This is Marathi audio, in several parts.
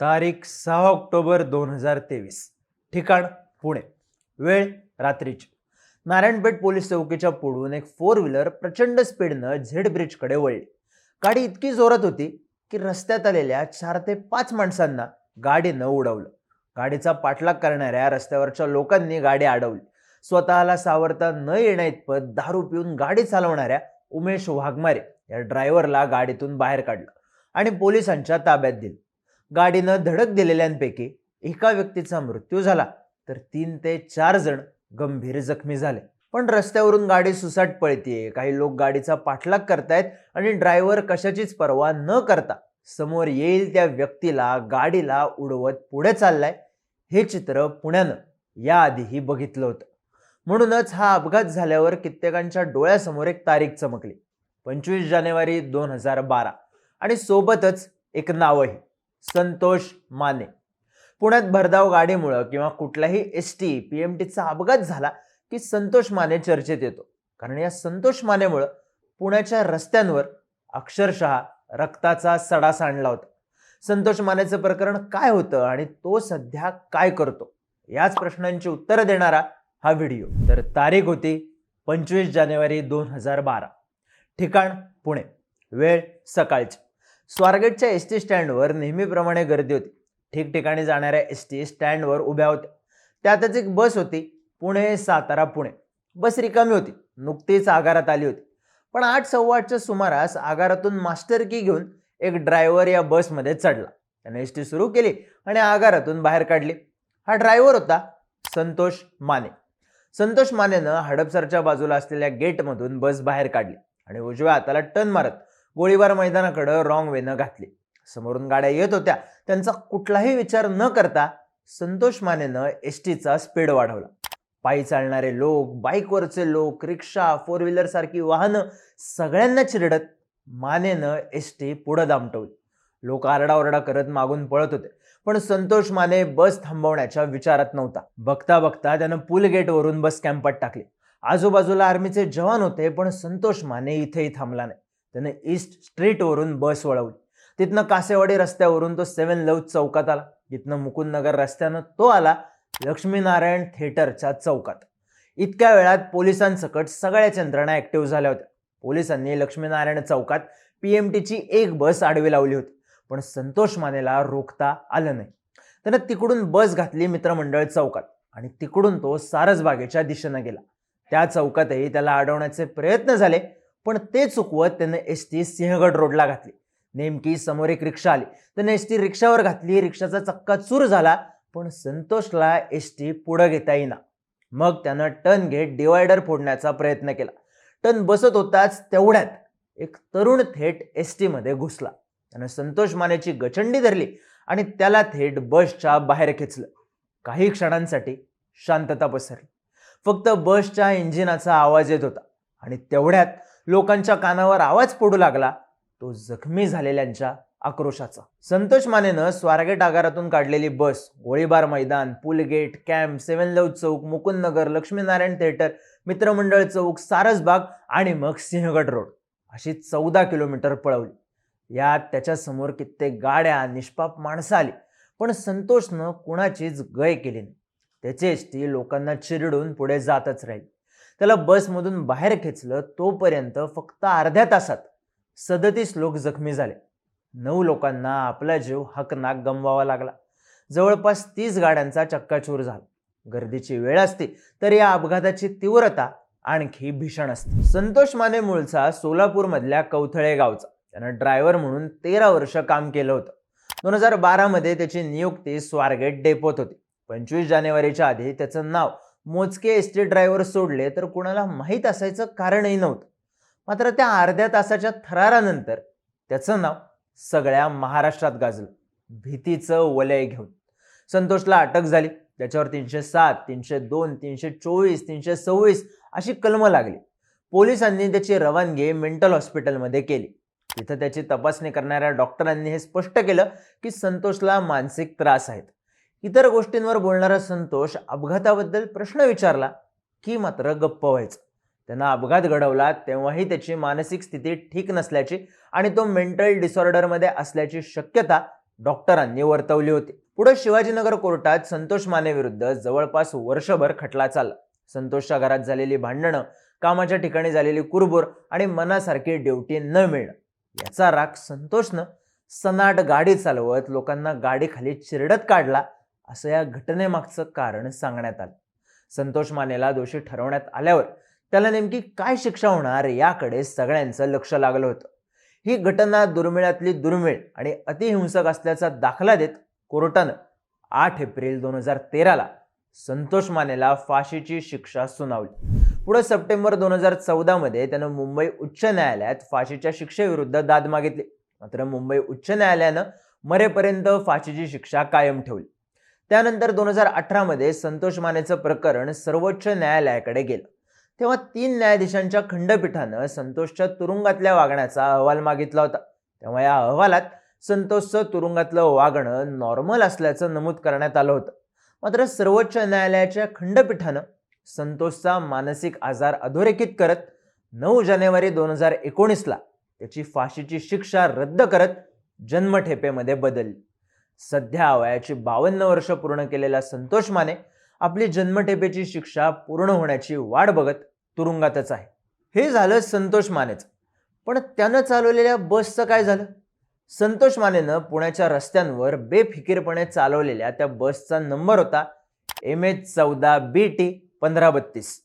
तारीख सहा ऑक्टोबर दोन हजार तेवीस. ठिकाण पुणे. वेळ रात्रीची. नारायणपेठ पोलीस चौकीच्या पुढून एक फोर व्हीलर प्रचंड स्पीडनं झेड ब्रिजकडे वळली. गाडी इतकी जोरात होती की रस्त्यात आलेल्या चार ते पाच माणसांना गाडीनं उडवलं. गाडीचा पाठलाग करणाऱ्या रस्त्यावरच्या लोकांनी गाडी अडवली. स्वतःला सावरता न येण्याइतपत दारू पिऊन गाडी चालवणाऱ्या उमेश वाघमारे या ड्रायव्हरला गाडीतून बाहेर काढलं आणि पोलिसांच्या ताब्यात दिलं. गाडीनं धडक दिलेल्यांपैकी एका व्यक्तीचा मृत्यू झाला. तर तीन ते चार जण गंभीर जखमी झाले. पण रस्त्यावरून गाडी सुसाट पळतीये. काही लोक गाडीचा पाठलाग करतायत आणि ड्रायव्हर कशाचीच पर्वा न करता समोर येईल त्या व्यक्तीला गाडीला उडवत पुढे चाललाय हे चित्र पुण्यानं याआधीही बघितलं होतं. म्हणूनच हा अपघात झाल्यावर कित्येकांच्या डोळ्यासमोर एक तारीख चमकली. पंचवीस जानेवारी दोन हजार बारा. आणि सोबतच एक नावही. संतोष माने. पुण्यात भरधाव गाडीमुळं किंवा कुठल्याही एस टी पी एम टीचा अपघात झाला की संतोष माने चर्चेत येतो. कारण या संतोष मानेमुळं पुण्याच्या रस्त्यांवर अक्षरशः रक्ताचा सडा सांडला होता. संतोष मानेचं प्रकरण काय होतं आणि तो सध्या काय करतो? याच प्रश्नांची उत्तरं देणारा हा व्हिडिओ. तर तारीख होती पंचवीस जानेवारी दोन हजार बारा. ठिकाण पुणे. वेळ सकाळची. स्वारगेटच्या एस टी स्टँडवर नेहमीप्रमाणे गर्दी होती. ठिकठिकाणी जाणाऱ्या एस टी स्टँडवर उभ्या होत्या. त्यातच एक बस होती. पुणे सातारा पुणे. बस रिकामी होती. नुकतीच आगारात आली होती. पण आठ सव्वा आठच्या सुमारास आगारातून मास्टर की घेऊन एक ड्रायव्हर या बसमध्ये चढला. त्याने एस टी सुरू केली आणि आगारातून बाहेर काढली. हा ड्रायव्हर होता संतोष माने. संतोष मानेनं हडपसरच्या बाजूला असलेल्या गेटमधून बस बाहेर काढली आणि उजव्या हाताला टन मारत गोळीबार मैदानाकडं रॉंग वेनं घातली. समोरून गाड्या येत होत्या. त्यांचा कुठलाही विचार न करता संतोष मानेनं एस टीचा स्पीड वाढवला. पायी चालणारे लोक बाईकवरचे लोक रिक्षा फोर व्हीलर सारखी वाहनं सगळ्यांना चिरडत मानेनं एस टी पुढं दामटवली. लोक आरडाओरडा करत मागून पळत होते. पण संतोष माने बस थांबवण्याच्या विचारात नव्हता. बघता बघता त्यानं पुल गेटवरून बस कॅम्पात टाकली. आजूबाजूला आर्मीचे जवान होते पण संतोष माने इथेही थांबला नाही. त्याने ईस्ट स्ट्रीटवरून बस वळवली. तिथनं कासेवाडी रस्त्यावरून तो सेवन लव चौकात आला. तिथनं मुकुंदनगर रस्त्यानं तो आला लक्ष्मीनारायण थिएटरच्या चौकात. इतक्या वेळात पोलिसांसकट सगळ्याच यंत्रणा ॲक्टिव्ह झाल्या होत्या. पोलिसांनी लक्ष्मीनारायण चौकात पी एम टीची एक बस आडवी लावली होती पण संतोष मानेला रोखता आलं नाही. त्यानं तिकडून बस घातली मित्रमंडळ चौकात आणि तिकडून तो सारसबागेच्या दिशेनं गेला. त्या चौकातही त्याला अडवण्याचे प्रयत्न झाले पण ते चुकवत त्यानं एस टी सिंहगड रोडला घातली. नेमकी समोर एक रिक्षा आली. त्यानं एस टी रिक्षावर घातली. रिक्षाचा चक्का चूर झाला पण संतोषला एस टी पुढं घेता येईना. मग त्यानं टर्न घेत डिवायडर फोडण्याचा प्रयत्न केला. टर्न बसत होताच तेवढ्यात एक तरुण थेट एस टीमध्ये घुसला. त्यानं संतोष मानेची गचंडी धरली आणि त्याला थेट बसच्या बाहेर खेचलं. काही क्षणांसाठी शांतता पसरली. फक्त बसच्या इंजिनाचा आवाज येत होता आणि तेवढ्यात लोकांच्या कानावर आवाज पडू लागला. तो जखमी झालेल्यांच्या आक्रोशाचा. संतोष मानेनं स्वारगेट आगारातून काढलेली bus Golibar Maidan Pul gate camp seven love chowk Mukundnagar Lakshminarayan theatre Mitramandal chowk Sarasbaug आणि मग सिंहगड रोड अशी चौदा किलोमीटर पळवली. यात त्याच्यासमोर कित्येक गाड्या निष्पाप माणसं आली. पण संतोषनं कुणाचीच गय केली नाही. त्याचेच एस टी लोकांना चिरडून पुढे जातच राहील. त्याला बसमधून बाहेर खेचलं तोपर्यंत फक्त अर्ध्या तासात सदतीस लोक जखमी झाले. नऊ लोकांना आपला जीव हकनाक गमवावा लागला. जवळपास तीस गाड्यांचा चक्काचूर झाला. गर्दीची वेळ असते तर या अपघाताची तीव्रता आणखी भीषण असते. संतोष माने मूळचा सोलापूरमधल्या कौथळे गावचा. त्यानं ड्रायव्हर म्हणून तेरा वर्ष काम केलं होतं. दोन हजार बारामध्ये त्याची नियुक्ती स्वारगेट डेपोत होती. पंचवीस जानेवारीच्या आधी त्याचं नाव मोजके एस टी ड्रायव्हर सोडले तर कुणाला माहीत असायचं कारणही नव्हतं. मात्र त्या अर्ध्या तासाच्या थरारानंतर त्याचं नाव सगळ्या महाराष्ट्रात गाजलं. भीतीचं वलय घेऊन. संतोषला अटक झाली. त्याच्यावर तीनशे सात तीनशे दोन तीनशे चोवीस तीनशे सव्वीस अशी कलमं लागली. पोलिसांनी त्याची रवानगी मेंटल हॉस्पिटलमध्ये केली. तिथं त्याची तपासणी करणाऱ्या डॉक्टरांनी हे स्पष्ट केलं की संतोषला मानसिक त्रास आहेत. इतर गोष्टींवर बोलणारा संतोष अपघाताबद्दल प्रश्न विचारला की मात्र गप्प व्हायचं. त्यांना अपघात घडवला तेव्हाही त्याची मानसिक स्थिती ठीक नसल्याची आणि तो मेंटल डिसऑर्डरमध्ये असल्याची शक्यता डॉक्टरांनी वर्तवली होती. पुढे शिवाजीनगर कोर्टात संतोष माने विरुद्ध जवळपास वर्षभर खटला चालला. संतोषच्या घरात झालेली भांडणं कामाच्या ठिकाणी झालेली कुरबुर आणि मनासारखी ड्युटी न मिळणं याचा राग संतोषनं सनाट गाडी चालवत लोकांना गाडीखाली चिरडत काढला असं या घटनेमागचं कारण सांगण्यात आलं. संतोष मानेला दोषी ठरवण्यात आल्यावर त्याला नेमकी काय शिक्षा होणार याकडे सगळ्यांचं लक्ष लागलं होतं. ही घटना दुर्मिळातली दुर्मिळ आणि अतिहिंसक असल्याचा दाखला देत कोर्टानं आठ एप्रिल दोन हजार तेराला संतोष मानेला फाशीची शिक्षा सुनावली. पुढे सप्टेंबर दोन हजार चौदामध्ये त्यानं मुंबई उच्च न्यायालयात फाशीच्या शिक्षेविरुद्ध दाद मागितली. मात्र मुंबई उच्च न्यायालयानं मरेपर्यंत फाशीची शिक्षा कायम ठेवली. त्यानंतर दोन हजार अठरामध्ये संतोष मानेचं प्रकरण सर्वोच्च न्यायालयाकडे गेलं. तेव्हा तीन न्यायाधीशांच्या खंडपीठानं संतोषच्या तुरुंगातल्या वागण्याचा अहवाल मागितला होता. तेव्हा या अहवालात संतोषचं तुरुंगातलं वागणं नॉर्मल असल्याचं नमूद करण्यात आलं होतं. मात्र सर्वोच्च न्यायालयाच्या खंडपीठानं संतोषचा मानसिक आजार अधोरेखित करत नऊ जानेवारी दोन हजार एकोणीसला त्याची फाशीची शिक्षा रद्द करत जन्मठेपेमध्ये बदलली. सध्या वयाची बावन्न वर्ष पूर्ण केलेला संतोष माने आपली जन्मठेपेची शिक्षा पूर्ण होण्याची वाट बघत तुरुंगातच आहे. हे झालं संतोष मानेचं. पण त्यानं चालवलेल्या बसचं काय झालं? संतोष मानेनं पुण्याच्या रस्त्यांवर बेफिकीरपणे चालवलेल्या त्या बसचा नंबर होता एम एच चौदा बी टी पंधरा बत्तीस.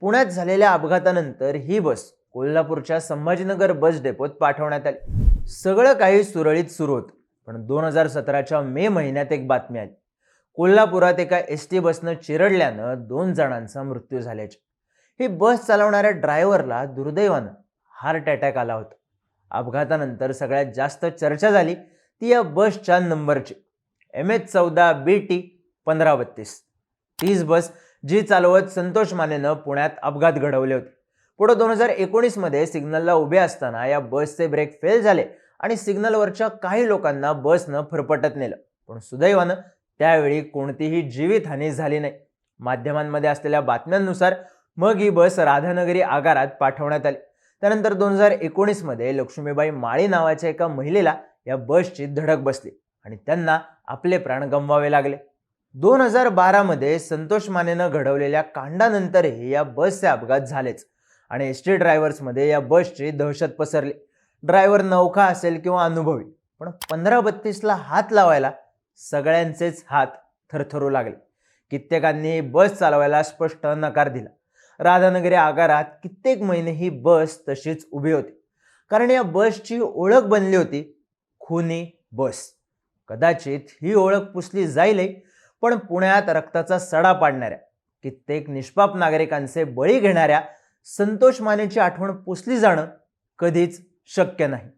पुण्यात झालेल्या अपघातानंतर ही बस कोल्हापूरच्या संभाजीनगर बस डेपोत पाठवण्यात आली. सगळं काही सुरळीत सुरू होतं. पण दोन हजार सतराच्या मे महिन्यात एक बातमी आली. कोल्हापुरात एका एस टी बसनं चिरडल्यानं दोन जणांचा मृत्यू झाल्याचे ही बस चालवणाऱ्या ड्रायव्हरला दुर्दैवानं हार्ट अटॅक आला होता. अपघातानंतर सगळ्यात जास्त चर्चा झाली ती या बसच्या नंबरची. एम एच चौदा बी टी पंधरा बत्तीस. तीच बस जी चालवत संतोष मानेनं पुण्यात अपघात घडवले होते. पुढे दोन हजार एकोणीसमध्ये सिग्नलला उभे असताना या बसचे ब्रेक फेल झाले. आणि सिग्नलवरच्या काही लोकांना बसनं फरफटत नेलं. पण सुदैवानं त्यावेळी कोणतीही जीवितहानी झाली नाही. माध्यमांमध्ये असलेल्या बातम्यांनुसार मग ही बस राधानगरी आगारात पाठवण्यात आली. त्यानंतर दोन हजार एकोणीसमध्ये लक्ष्मीबाई माळी नावाच्या एका महिलेला या बसची धडक बसली आणि त्यांना आपले प्राण गमवावे लागले. दोन हजार बारामध्ये संतोष मानेनं घडवलेल्या कांडानंतरही या बसचे अपघात झालेच आणि एस टी ड्रायव्हर्समध्ये या बसची दहशत पसरली. ड्रायव्हर नौका असेल किंवा अनुभवी पण पंधरा बत्तीसला हात लावायला सगळ्यांचेच हात थरथरू लागले. कित्येकांनी बस चालवायला स्पष्ट नकार दिला. राधानगरी आगारात कित्येक महिने ही बस तशीच उभी होती. कारण या बसची ओळख बनली होती खुनी बस. कदाचित ही ओळख पुसली जाईलही पण पुण्यात रक्ताचा सडा पाडणाऱ्या कित्येक निष्पाप नागरिकांचे बळी घेणाऱ्या संतोष मानेची आठवण पुसली जाणं कधीच शक्य नाही.